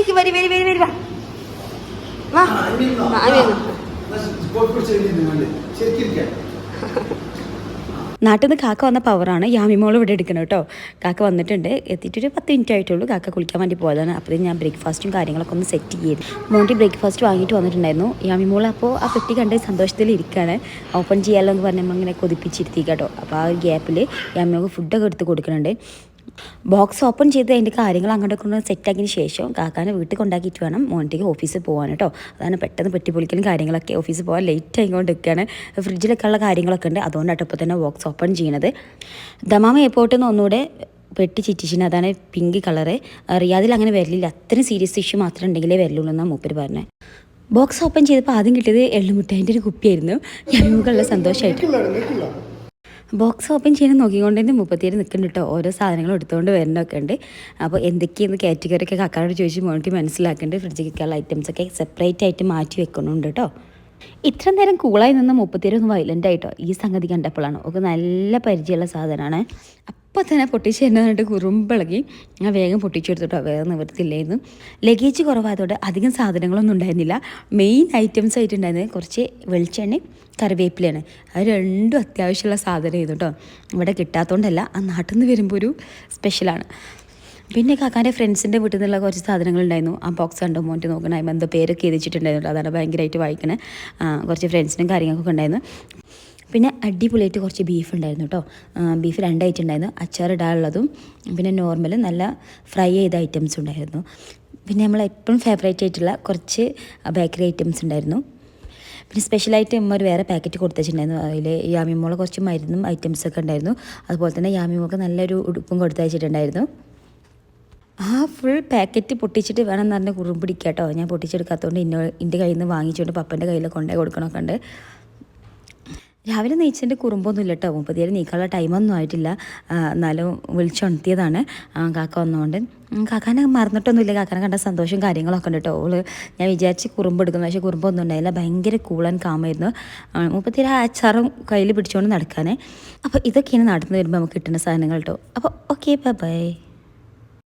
എനിക്ക് വരി വരി വരി വരി. വാ. നാട്ടിൽ നിന്ന് കാക്ക വന്ന പവറാണ് യാമിമോൾ ഇവിടെ എടുക്കണം കേട്ടോ. കാക്ക വന്നിട്ടുണ്ട്. എത്തിയിട്ടൊരു പത്ത് മിനിറ്റ് ആയിട്ടുള്ളൂ കാക്ക കുളിക്കാൻ വേണ്ടി പോയതാണ്. അപ്പോൾ ഞാൻ ബ്രേക്ക്ഫാസ്റ്റും കാര്യങ്ങളൊക്കെ ഒന്ന് സെറ്റ് ചെയ്ത് മോണ്ടി ബ്രേക്ക്ഫാസ്റ്റ് വാങ്ങിയിട്ട് വന്നിട്ടുണ്ടായിരുന്നു. യാമിമോൾ അപ്പോൾ ആ പെട്ടി കണ്ട് സന്തോഷത്തിൽ ഇരിക്കുകയാണ് ഓപ്പൺ ചെയ്യാമല്ലോ എന്ന് പറഞ്ഞപ്പോൾ ഇങ്ങനെ കൊതിപ്പിച്ചിരുത്തി കേട്ടോ. അപ്പോൾ ആ ഒരു ഗ്യാപ്പിൽ യാമിമോൾക്ക് ഫുഡൊക്കെ എടുത്ത് കൊടുക്കുന്നുണ്ട്. ബോക്സ് ഓപ്പൺ ചെയ്ത് അതിന്റെ കാര്യങ്ങൾ അങ്ങോട്ടൊക്കെ കൊണ്ട് സെറ്റാക്കിയതിന് ശേഷം കാക്കാനെ വീട്ടിൽ കൊണ്ടാക്കിയിട്ട് വേണം മോണ്ടിക്ക് ഓഫീസിൽ പോകാൻ കേട്ടോ. അതാണ് പെട്ടെന്ന് പെട്ടി പെട്ടിപ്പൊളിക്കലും കാര്യങ്ങളൊക്കെ ഓഫീസിൽ പോകാൻ ലേറ്റ് ആയിക്കൊണ്ട് നിൽക്കുകയാണ് ഫ്രിഡ്ജിലൊക്കെ ഉള്ള കാര്യങ്ങളൊക്കെ ഉണ്ട്. അതുകൊണ്ടാണ് ഇപ്പോൾ തന്നെ ബോക്സ് ഓപ്പൺ ചെയ്യണത്. ദമാമ എയർപോർട്ടിൽ നിന്ന് ഒന്നുകൂടെ പെട്ടി ചിറ്റിച്ചിന്. അതാണ് പിങ്ക് കളറ് റിയാദിൽ അങ്ങനെ വരലില്ല. അത്രയും സീരിയസ് ഇഷ്യൂ മാത്രമേ ഉണ്ടെങ്കിലേ വരലുള്ളൂ എന്നാണ് മൂപ്പര് പറഞ്ഞത് ബോക്സ് ഓപ്പൺ ചെയ്തപ്പോൾ ആദ്യം കിട്ടിയത് എള്ളുമുട്ടേന്റെ ഒരു കുപ്പിയായിരുന്നു. ഞങ്ങൾക്കുള്ള സന്തോഷമായിട്ട് ബോക്സ് ഓപ്പൺ ചെയ്യാൻ നോക്കിക്കൊണ്ട് മുപ്പത്തിയേഴ് നിൽക്കുന്നുണ്ട് കേട്ടോ. ഓരോ സാധനങ്ങൾ എടുത്തുകൊണ്ട് വരുന്നൊക്കെ ഉണ്ട്. അപ്പോൾ എന്തൊക്കെയെന്ന് കാറ്റഗറി ഒക്കെ കക്കാരോട് ചോദിച്ച് മോണിറ്റി മനസ്സിലാക്കുന്നുണ്ട്. ഫ്രിഡ്ജിലേക്കുള്ള ഐറ്റംസ് ഒക്കെ സെപ്പറേറ്റ് ആയിട്ട് മാറ്റി വെക്കണമുണ്ട് കേട്ടോ. ഇത്ര നേരം കൂളായി നിന്ന മുപ്പത്തിയേഴ് ഒന്ന് വയലന്റ് ആയിട്ടോ? ഈ സംഗതി കണ്ടപ്പോഴാണ്. ഒക്കെ നല്ല പരിചയമുള്ള സാധനമാണ്. അപ്പോൾ തന്നെ പൊട്ടിച്ച് തന്നെ എന്നിട്ട് കുറുമ്പിളകി. ഞാൻ വേഗം പൊട്ടിച്ചെടുത്തിട്ടോ വേറെ നിവൃത്തിയില്ലായിരുന്നു. ലഗേജ് കുറവായതോടെ അധികം സാധനങ്ങളൊന്നും ഉണ്ടായിരുന്നില്ല. മെയിൻ ഐറ്റംസ് ആയിട്ടുണ്ടായിരുന്നത് കുറച്ച് വെളിച്ചെണ്ണയും കറിവേപ്പിലയാണ്. അത് രണ്ടും അത്യാവശ്യമുള്ള സാധനം ആയിരുന്നു കേട്ടോ. ഇവിടെ കിട്ടാത്തതുകൊണ്ടല്ല ആ നാട്ടിൽ നിന്ന് വരുമ്പോൾ ഒരു സ്പെഷ്യലാണ് പിന്നെ കാക്കാന്റെ ഫ്രണ്ട്സിന്റെ വീട്ടിൽ നിന്നുള്ള കുറച്ച് സാധനങ്ങളുണ്ടായിരുന്നു. ആ ബോക്സ് കണ്ടോ മോന്റെ നോക്കണം അതിന് എന്തോ പേരൊക്കെ എഴുതിച്ചിട്ടുണ്ടായിരുന്നു. അതാണ് ഭയങ്കരമായിട്ട് വായിക്കണേ. കുറച്ച് ഫ്രണ്ട്സിനും കാര്യങ്ങൾക്കൊക്കെ ഉണ്ടായിരുന്നു. പിന്നെ അടിപൊളിയായിട്ട് കുറച്ച് ബീഫ് ഉണ്ടായിരുന്നു കേട്ടോ ബീഫ് രണ്ടായിട്ട് ഉണ്ടായിരുന്നു. അച്ചാർ ഇടാനുള്ളതും പിന്നെ നോർമൽ നല്ല ഫ്രൈ ചെയ്ത ഐറ്റംസ് ഉണ്ടായിരുന്നു. പിന്നെ നമ്മൾ എപ്പോഴും ഫേവറേറ്റ് ആയിട്ടുള്ള കുറച്ച് ബേക്കറി ഐറ്റംസ് ഉണ്ടായിരുന്നു. പിന്നെ സ്പെഷ്യലായിട്ട് അമ്മ ഒരു വേറെ പാക്കറ്റ് കൊടുത്തുവച്ചിട്ടുണ്ടായിരുന്നു അതിൽ യാമിമോളെ കുറച്ച് മരുന്നും ഐറ്റംസ് ഒക്കെ ഉണ്ടായിരുന്നു. അതുപോലെ തന്നെ യാമിമോൾക്ക് നല്ലൊരു ഉടുപ്പും കൊടുത്തയച്ചിട്ടുണ്ടായിരുന്നു. ആ ഫുൾ പാക്കറ്റ് പൊട്ടിച്ചിട്ട് വേണം എന്ന് പറഞ്ഞാൽ കുറുമ്പിടിക്കാട്ടോ ഞാൻ പൊട്ടിച്ചെടുക്കാത്തതുകൊണ്ട് ഇന്നോ എന്റെ കയ്യിൽ നിന്ന് വാങ്ങിച്ചുകൊണ്ട് പപ്പന്റെ കയ്യിൽ കൊണ്ടുപോയി കൊടുക്കണമൊക്കെ ഉണ്ട്. രാവിലെ നെയ്ച്ചതിന്റെ കുറുമ്പൊന്നുമില്ല കേട്ടോ. മുപ്പത്തിയേഴ് നീക്കാനുള്ള ടൈമൊന്നും ആയിട്ടില്ല. എന്നാലും വിളിച്ചുണർത്തിയതാണ് കാക്ക വന്നുകൊണ്ട് കാക്കാനെ മറന്നിട്ടൊന്നുമില്ല. കാക്കാനെ കണ്ട സന്തോഷം കാര്യങ്ങളൊക്കെ ഉണ്ട് കേട്ടോ. ഓൾ ഞാൻ വിചാരിച്ച് കുറുമ്പ് എടുക്കുന്നു. പക്ഷേ കുറുമ്പൊന്നും ഉണ്ടായില്ല. ഭയങ്കര കൂളൻ കാമായിരുന്നു മുപ്പത്തിയേഴ് ആ അച്ചാറും കയ്യിൽ പിടിച്ചുകൊണ്ട് നടക്കാനേ. അപ്പോൾ ഇതൊക്കെയാണ് നടന്നു വരുമ്പോൾ നമുക്ക് കിട്ടുന്ന സാധനങ്ങൾ കേട്ടോ. അപ്പോൾ ഓക്കെ ബൈ